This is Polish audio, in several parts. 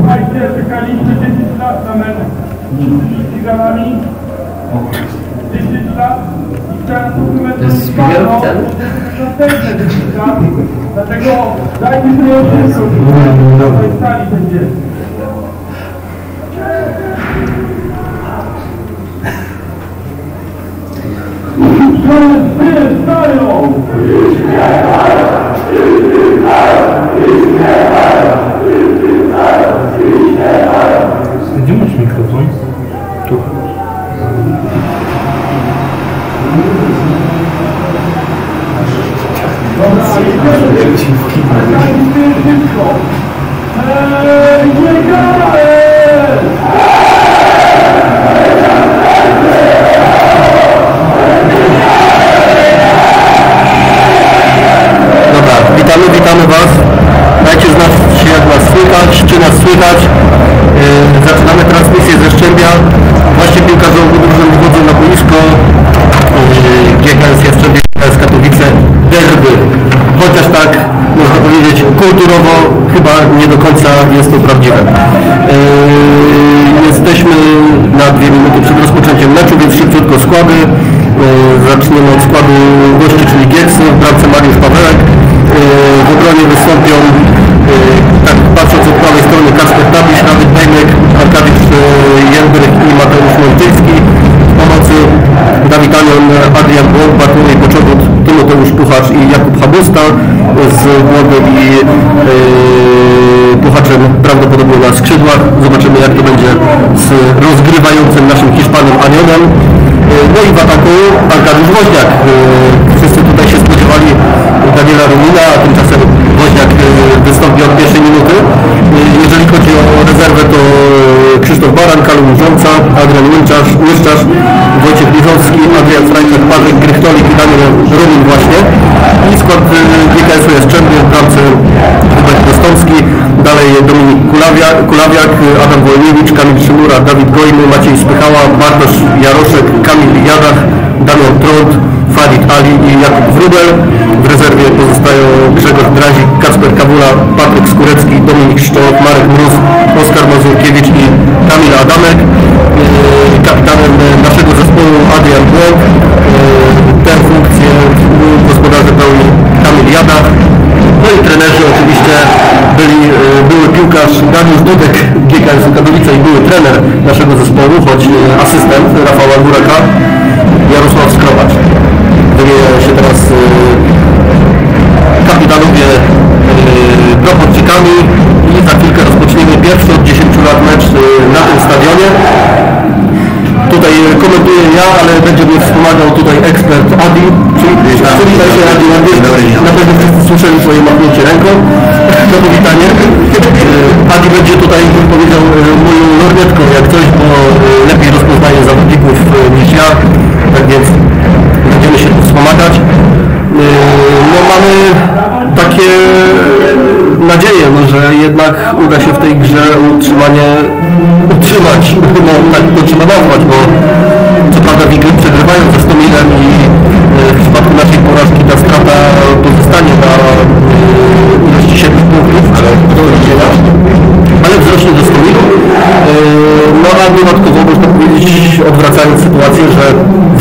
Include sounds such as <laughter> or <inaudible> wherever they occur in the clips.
Słuchajcie, czekaliśmy 10 lat na mecz z Ciganami. 10 lat i teraz następne 10 lat. Dlatego dajcie sobie wszystko, na tej sali będzie. Wszyscy stają! Gdzie Dajcie sobie minuty przed rozpoczęciem meczu, więc szybciutko składy. Yy, zaczniemy od składu gości, czyli Gieksy, w bramce Mariusz Pawełek. Yy, W obronie wystąpią, yy, tak patrząc od prawej strony, Kasper Tabisz, Dawid Bejmek, Arkadiusz Jędryk i Mateusz Mączyński. W pomocy Dawid Anion, Adrian Błąd, Bartłomiej Poczobut, Tymoteusz Puchacz i Jakub Habusta z Głodem i Puchaczem prawdopodobnie na skrzydłach. Zobaczymy jak to będzie z rozgrywającym naszym Hiszpanem Anionem. Yy, No i w ataku Arkadiusz Woźniak. Yy, Wszyscy tutaj się spodziewali Daniela Rumina, a tymczasem Woźniak yy, wystąpi od pierwszej minuty. Kulawiak, Kulawiak, Adam Wolniewicz, Kamil Szymura, Dawid Gojny, Maciej Spychała, Bartosz Jaroszek, Kamil Jadach, Damian Trąd, Farid Ali i Jakub Wrubel. W rezerwie pozostają Grzegorz Drazik, Kacper Kawula, Patryk Skórecki, Dominik Szczoch, Marek Mróz, Oskar Mazurkiewicz i Kamil Adamek. Yy, Kapitanem naszego zespołu Adrian Błąk. Yy, Tę piłkarz Dariusz Dudek, GKS Katowice i były trener naszego zespołu, choć e, asystent Rafała Góraka, Jarosław Skrobacz. Wymieniają się teraz e, kapitanowie e, proporcikami i za chwilkę rozpoczniemy pierwszy od 10 lat mecz e, na tym stadionie. Tutaj e, komentuję ja, ale będzie mnie wspomagał tutaj ekspert Adi, czyli przywitaj się Adi. Na pewno wszyscy słyszeli swoje machnięcie ręką <laughs> na powitanie. Adi będzie tutaj, bym powiedział, e, moją lornetką jak coś, bo e, lepiej rozpoznaje zawodników e, niż ja. Tak więc będziemy się tu wspomagać. No mamy takie nadzieję, no, że jednak uda się w tej grze utrzymanie utrzymać, no tak to trzeba nazwać, bo do Stomilu. E, No a dodatkowo można powiedzieć, odwracając sytuację, że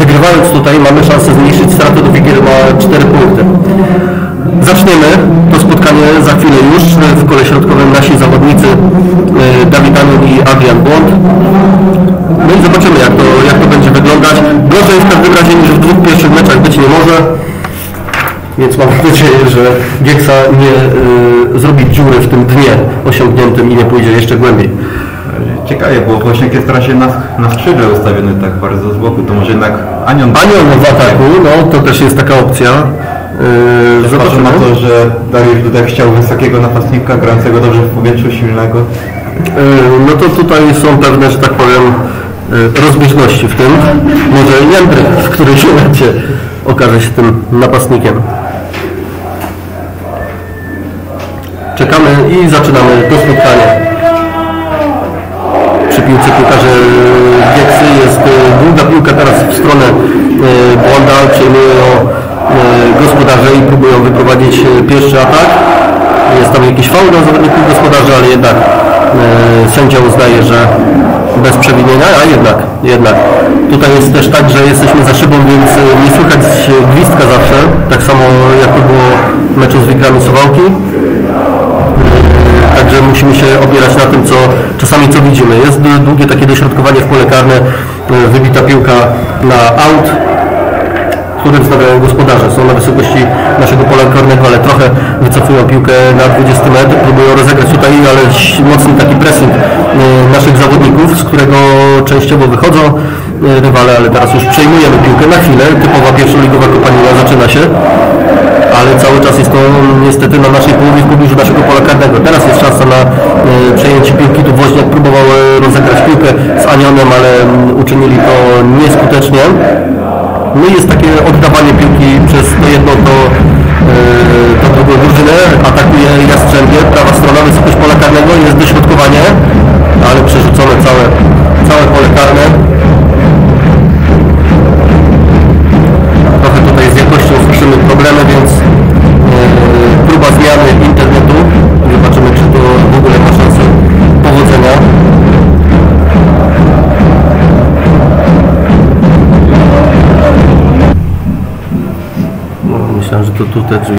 wygrywając tutaj mamy szansę zmniejszyć stratę do Wigiry na 4 punkty. Zaczniemy to spotkanie za chwilę już. W kole środkowym nasi zawodnicy e, Dawid Anion i Adrian Błąd. No i zobaczymy jak to, jak to będzie wyglądać. Gorzej w każdym razie niż w dwóch pierwszych meczach być nie może. Więc mam nadzieję, że Gieksa nie y, zrobi dziury w tym dnie osiągniętym i nie pójdzie jeszcze głębiej. Ciekawie, bo Woźniak jest raczej na, na skrzydle ustawiony tak bardzo z boku, to może jednak Anion... Anion w ataku, no to też jest taka opcja. Yy, Zobaczmy na to, że Dariusz Dudek chciał wysokiego napastnika, grającego dobrze w powietrzu, silnego. Yy, No to tutaj są pewne, że tak powiem, yy, rozbieżności w tym. Może Jędryk w którymś momencie okaże się tym napastnikiem. Czekamy i zaczynamy to spotkanie. Przy piłce piłkarze Gieksy jest e, długa piłka teraz w stronę e, Błąda, przejmują e, gospodarze i próbują wyprowadzić pierwszy atak. Jest tam jakiś faul na zawodników gospodarzy, ale jednak sędzia uznaje, że bez przewinienia, a jednak, jednak. Tutaj jest też tak, że jesteśmy za szybą, więc nie słychać gwizdka zawsze, tak samo jak to było w meczu z Wigrami Suwałki. Musimy się opierać na tym, co czasami co widzimy. Jest długie takie dośrodkowanie w pole karne, e, wybita piłka na out, które wstawiają gospodarze. Są na wysokości naszego pola karnego, ale trochę wycofują piłkę na 20 metr, próbują rozegrać tutaj, ale mocny taki pressing e, naszych zawodników, z którego częściowo wychodzą e, rywale, ale teraz już przejmujemy piłkę na chwilę. Typowa pierwszoligowa kopanina zaczyna się, ale cały czas jest to niestety na naszej połowie w pobliżu naszego pola karnego. Teraz jest szansa na e, przejęcie piłki. Tu Woźniak próbował e, rozegrać piłkę z Anionem, ale mm, uczynili to nieskutecznie. No i jest takie oddawanie piłki przez jedno to, yy, to drugą drużynę. Atakuje Jastrzębie, prawa strona, wysokość No, myślałem,